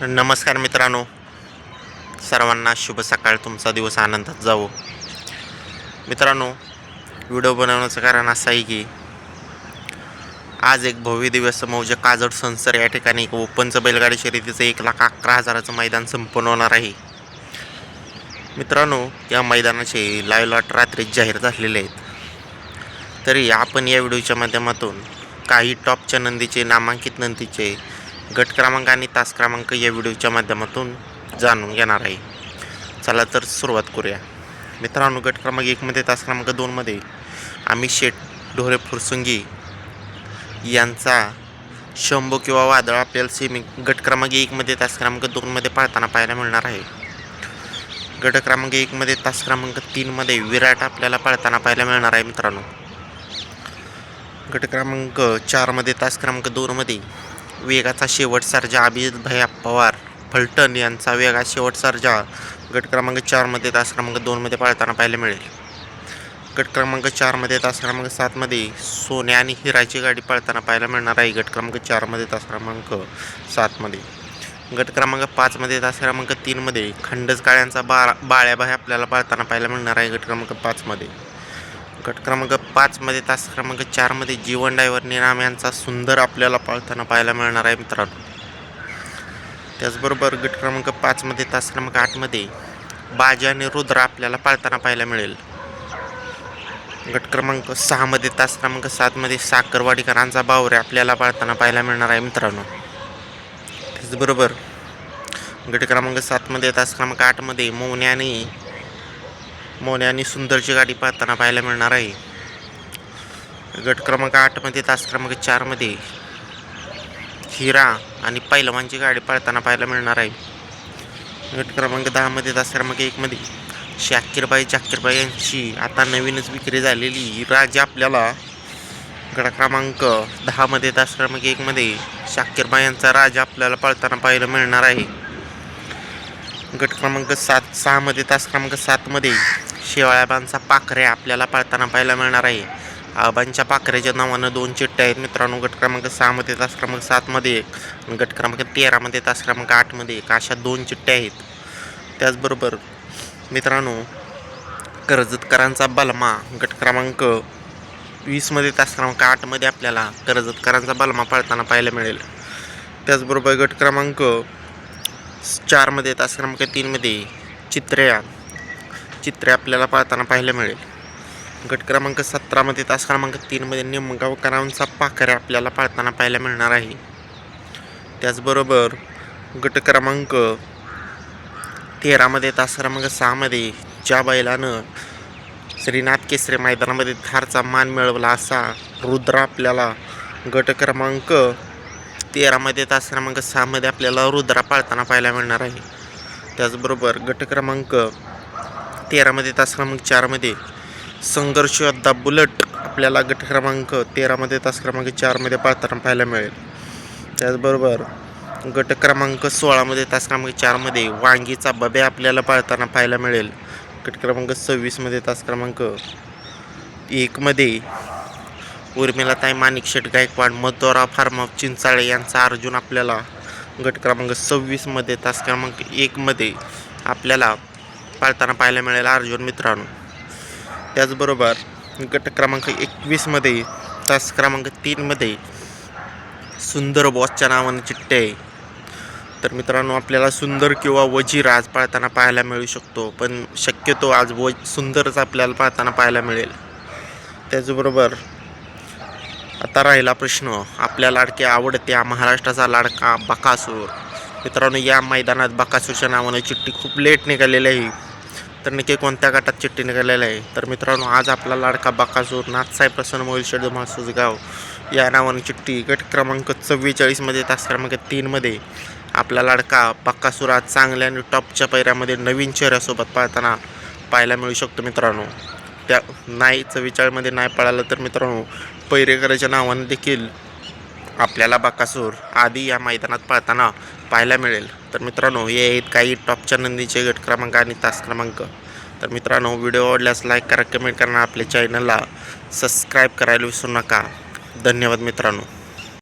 नमस्कार मित्रांनो. सर्वांना शुभ सकाळ. तुमचा दिवस आनंदात जावो. मित्रांनो व्हिडिओ बनवण्याचं कारण असं आहे की आज एक भव्य दिवस मौज काजड संसर या ठिकाणी एक ओपनचं बैलगाडी शर्यतीचं एक लाख अकरा हजाराचं मैदान संपन्न होणार आहे. मित्रांनो या मैदानाचे लाईव्ह लॉट रात्रीच जाहीर झालेले आहेत. तरी आपण या व्हिडिओच्या माध्यमातून काही टॉपच्या नंदीचे नामांकित नंदीचे गट क्रमांक आणि तास क्रमांक या व्हिडिओच्या माध्यमातून जाणून घेणार आहे. चला तर सुरुवात करूया. मित्रांनो गट क्रमांक एकमध्ये तास क्रमांक दोनमध्ये आम्ही शेठ ढोरे फुरसुंगी यांचा शंभू किंवा वादळ आपल्याला सेमी गट क्रमांक एकमध्ये तास क्रमांक दोनमध्ये पाळताना पाहायला मिळणार आहे. गट क्रमांक एकमध्ये तास क्रमांक तीनमध्ये विराट आपल्याला पाळताना पाहायला मिळणार आहे मित्रांनो. गट क्रमांक चारमध्ये तास क्रमांक दोनमध्ये वेगाचा शेवट सर्जा अभिजित भया पवार फलटण यांचा वेगा शेवट सर्जा. गट क्रमांक चारमध्ये तास क्रमांक दोनमध्ये पाळताना पाहायला मिळेल. गट क्रमांक चारमध्ये तास क्रमांक सातमध्ये सोन्या आणि हिराची गाडी पाळताना पाहायला मिळणार आहे. गट क्रमांक चारमध्ये तास क्रमांक सातमध्ये गट क्रमांक पाचमध्ये तास क्रमांक तीनमध्ये खंडज काळ्यांचा बारा बाळ्याबाई आपल्याला पाळताना पाहायला मिळणार आहे. गट क्रमांक पाचमध्ये गट क्रमांक पाचमध्ये तास क्रमांक चारमध्ये जीवन डायव्हर निराम यांचा सुंदर आपल्याला पाळताना पाहायला मिळणार आहे मित्रांनो. त्याचबरोबर गट क्रमांक पाचमध्ये तास क्रमांक आठमध्ये बाजी आणि रुद्र आपल्याला पाळताना पाहायला मिळेल. गट क्रमांक सहामध्ये तास क्रमांक सातमध्ये साखरवाडीकरांचा बावरे आपल्याला पाळताना पाहायला मिळणार आहे मित्रांनो. त्याचबरोबर गट क्रमांक सातमध्ये तास क्रमांक आठमध्ये मोन्या आणि मोने आणि सुंदरची गाडी पाहताना पाहायला मिळणार आहे. गट क्रमांक आठमध्ये तास क्रमांक चारमध्ये हिरा आणि पैलवानची गाडी पाळताना पाहायला मिळणार आहे. गट क्रमांक दहामध्ये तास क्रमांक एकमध्ये शाकीरबाई जाकीरबाई यांची आता नवीनच विक्री झालेली राजा आपल्याला गट क्रमांक दहामध्ये तास क्रमांक एकमध्ये शाकीरबाई यांचा राजा आपल्याला पाळताना पाहायला मिळणार आहे. गट क्रमांक सात सहामध्ये तास क्रमांक सातमध्ये शेवाळ्याबांचा पाखरे आपल्याला पाळताना पाहायला मिळणार आहे. आबांच्या पाखऱ्याच्या नावानं दोन चिठ्ठ्या आहेत. मित्रांनो गट क्रमांक सहामध्ये तास क्रमांक सातमध्ये एक आणि गट क्रमांक तेरामध्ये तास क्रमांक आठमध्ये एक अशा दोन चिठ्ठ्या आहेत. त्याचबरोबर मित्रांनो कर्जतकरांचा बलमा गट क्रमांक वीसमध्ये तास क्रमांक आठमध्ये आपल्याला कर्जतकरांचा बलमा पाळताना पाहायला मिळेल. त्याचबरोबर गट क्रमांक चारमध्ये तास क्रमांक तीनमध्ये चित्र्या चित्रे आपल्याला पाळताना पाहायला मिळेल. गट क्रमांक सतरामध्ये तास क्रमांक तीनमध्ये निमगावकरांचा पाखरे आपल्याला पाळताना पाहायला मिळणार आहे. त्याचबरोबर गट क्रमांक तेरामध्ये तास क्रमांक सहामध्ये ज्या बैलानं श्रीनाथ केसरे मैदानामध्ये थारचा मान मिळवला असा रुद्र आपल्याला गट क्रमांक तेरामध्ये तास क्रमांक सहामध्ये आपल्याला रुद्रा पाळताना पाहायला मिळणार आहे. त्याचबरोबर गट क्रमांक तेरामध्ये तास क्रमांक चारमध्ये. संघर्ष योद्धा बुलट आपल्याला गट क्रमांक तेरामध्ये तास क्रमांक चारमध्ये पाळताना पाहायला मिळेल. त्याचबरोबर गट क्रमांक सोळामध्ये तास क्रमांक चारमध्ये वांगीचा बब्या आपल्याला पाळताना पाहायला मिळेल. गट क्रमांक सव्वीसमध्ये तास क्रमांक एकमध्ये उर्मिलाताई माणिक शेट गायकवाड मधोरा फार्म ऑफ चिंचाळे यांचा अर्जुन आपल्याला गट क्रमांक सव्वीसमध्ये तास क्रमांक एकमध्ये आपल्याला पाळताना पाहायला मिळेल अर्जुन मित्रांनो. त्याचबरोबर गट क्रमांक एकवीसमध्ये तास क्रमांक तीनमध्ये सुंदर बॉसच्या नावानं चिठ्ठे आहे. तर मित्रांनो आपल्याला सुंदर किंवा वजीर आज पाळताना पाहायला मिळू शकतो पण शक्यतो आज व सुंदरच आपल्याला पाळताना पाहायला मिळेल. त्याचबरोबर आता राहिला प्रश्न आपल्या लाडक्या आवडत्या महाराष्ट्राचा लाडका बकासूर. मित्रांनो या मैदानात बकासूरच्या नावानं चिठ्ठी खूप लेट निघालेली आहे. तर नक्की कोणत्या गटात चिठ्ठी निघालेली आहे? तर मित्रांनो आज आपला लाडका बाकासूर नाथसाहेब प्रसन्न मोहिल शेडू मासूस गाव या नावानं चिठ्ठी गट क्रमांक चव्वेचाळीसमध्ये तास क्रमांक तीनमध्ये आपला लाडका बाकासूर आज चांगल्या आणि टॉपच्या पैऱ्यामध्ये नवीन चेहऱ्यासोबत पाळताना पाहायला मिळू शकतो मित्रांनो. त्या नाही चव्वेचाळीसमध्ये नाही पळालं तर मित्रांनो पैरेकराच्या नावानं देखील आपल्याला बाकासूर आधी या मैदानात पाळताना पाहायला मिळेल. तर मित्रांनो हे आहेत काही टॉपच्या नंदीचे गट क्रमांक आणि तास क्रमांक. तर मित्रांनो व्हिडिओ आवडल्यास लाईक करा कमेंट करा आपल्या चॅनलला सबस्क्राईब करायला विसरू नका. धन्यवाद मित्रांनो.